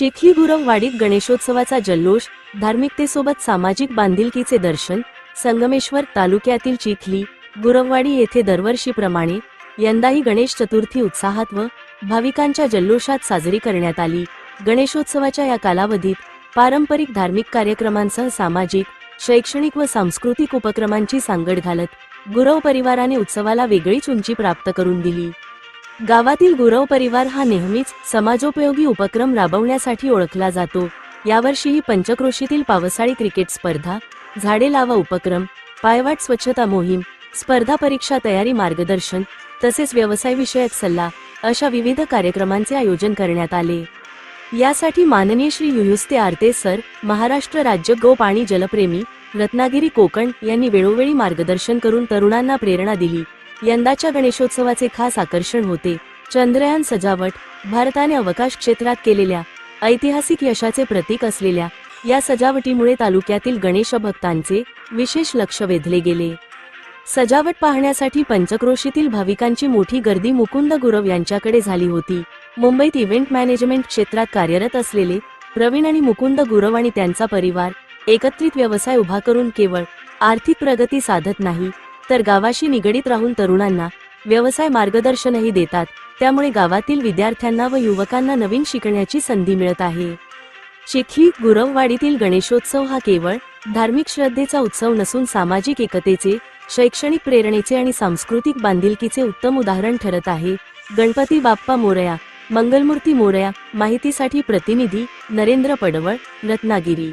चिखली गुरववाडीत गणेशोत्सवाचा जल्लोष धार्मिकतेसोबत सामाजिक बांधिलकीचे दर्शन संगमेश्वर तालुक्यातील चिखली गुरववाडी येथे दरवर्षीप्रमाणे यंदाही गणेश चतुर्थी उत्साहात व भाविकांच्या जल्लोषात साजरी करण्यात आली. गणेशोत्सवाच्या या कालावधीत पारंपरिक धार्मिक कार्यक्रमांसह सामाजिक शैक्षणिक व सांस्कृतिक उपक्रमांची सांगड घालत गुरव परिवाराने उत्सवाला वेगळीच उंची प्राप्त करून दिली. गावातील गुरव परिवार हा नेहमीच समाजोपयोगी उपक्रम राबवण्यासाठी ओळखला जातो. यावर्षीही पंचक्रोशीतील पावसाळी क्रिकेट स्पर्धा झाडे लावा उपक्रम पायवाट स्वच्छता मोहीम स्पर्धा परीक्षा तयारी मार्गदर्शन तसेच व्यवसायविषयक सल्ला अशा विविध कार्यक्रमांचे आयोजन करण्यात आले. यासाठी माननीय श्री युयुस्ते आरते सर महाराष्ट्र राज्य गो पाणी जलप्रेमी रत्नागिरी कोकण यांनी वेळोवेळी मार्गदर्शन करून तरुणांना प्रेरणा दिली. यंदाच्या गणेशोत्सवाचे खास आकर्षण होते. चंद्रयान सजावट भारताने अवकाश क्षेत्रात केलेल्या ऐतिहासिक यशाचे प्रतीक असलेल्या या सजावटीमुळे तालुक्यातील गणेश भक्तांचे विशेष लक्ष वेधले गेले. सजावट पाहण्यासाठी पंचक्रोशीतील भाविकांची मोठी गर्दी मुकुंद गुरव यांच्याकडे झाली होती. मुंबईत इव्हेंट मॅनेजमेंट क्षेत्रात कार्यरत असलेले प्रवीण आणि मुकुंद गुरव आणि त्यांचा परिवार एकत्रित व्यवसाय उभा करून केवळ आर्थिक प्रगती साधत नाही तर गावाशी निगडीत राहून तरुणांना व्यवसाय मार्गदर्शनही देतात. त्यामुळे गावातील विद्यार्थ्यांना व युवकांना नवीन शिकण्याची संधी मिळत आहे. शिखी गुरववाडीतील गणेशोत्सव हा केवळ धार्मिक श्रद्धेचा उत्सव नसून सामाजिक एकतेचे शैक्षणिक प्रेरणेचे आणि सांस्कृतिक बांधिलकीचे उत्तम उदाहरण ठरत आहे. गणपती बाप्पा मोरया मंगलमूर्ती मोरया माहितीसाठी प्रतिनिधी नरेंद्र पडवळ रत्नागिरी.